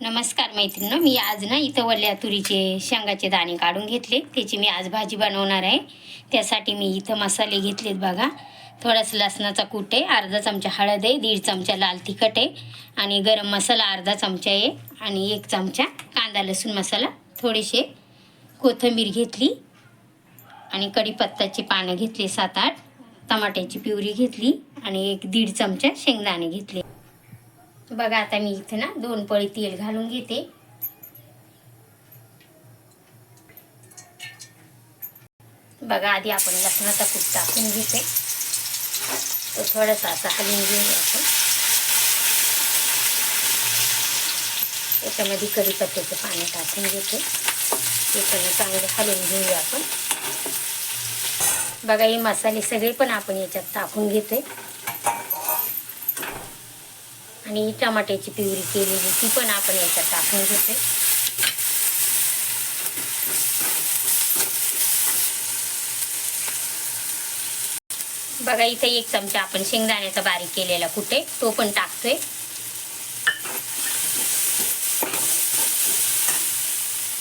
नमस्कार मैत्रिणी मी आज ना इथं वल्ल्या तुरीचे शेंगाचे दाणे काढून घेतले. त्याची मी आज भाजी बनवणार आहे. त्यासाठी मी इथं मसाले घेतलेत बघा. थोडासा लसणाचा कूट आहे अर्धा चमचा हळद आहे दीड चमचा लाल तिखट आहे आणि गरम मसाला अर्धा चमचा आहे आणि एक चमचा कांदा लसूण मसाला थोडेसे कोथिंबीर घेतली आणि कढीपत्ताची पानं घेतली सात आठ टमाट्याची प्युरी घेतली आणि एक दीड चमचा शेंगदाणे घेतले. बघा आता मी इथे ना दोन पळी तेल घालून घेते. बघा आधी आपण लसणाचा कूट टाकून घेते. तो थोडासा असा हलवून घेऊया आपण. त्याच्यामध्ये कढीपत्त्याचं पाणी टाकून घेते. ते पण चांगलं हलवून घेऊया आपण. बघा हे मसाले सगळे पण आपण याच्यात टाकून घेते आणि टमाट्याची पिवरी केलेली ती पण आपण याच्यात टाकून घेते बघा इथे एक चमचा आपण शेंगदाण्याचा बारीक केलेला कुठे तो पण टाकतोय.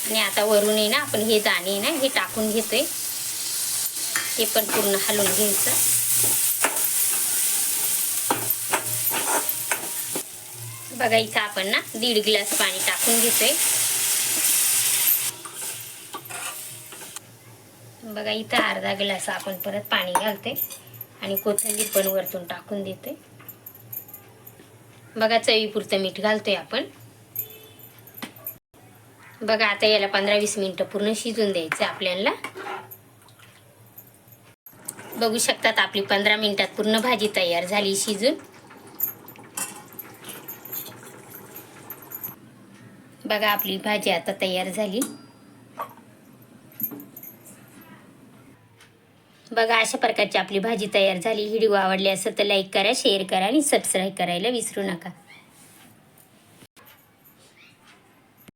आणि आता वरून आहे ना आपण हे दाणे ना हे टाकून घेतोय. ते पण पूर्ण हलवून घ्यायचं. बघा इथं आपण ना दीड ग्लास पाणी टाकून घेतोय. बघा इथं अर्धा ग्लास आपण परत पाणी घालतोय आणि कोथिंबीर पण वरतून टाकून देते बघा चवीपुरतं मीठ घालतोय आपण. बघा आता याला पंधरा वीस मिनटं पूर्ण शिजून द्यायचं आपल्याला. बघू शकतात आपली पंधरा मिनिटात पूर्ण भाजी तयार झाली शिजून. बघा आपली भाजी आता तयार झाली. बघा अशा प्रकारची आपली भाजी तयार झाली. व्हिडिओ आवडली असेल तर लाईक करा शेअर करा आणि सबस्क्राईब करायला विसरू नका.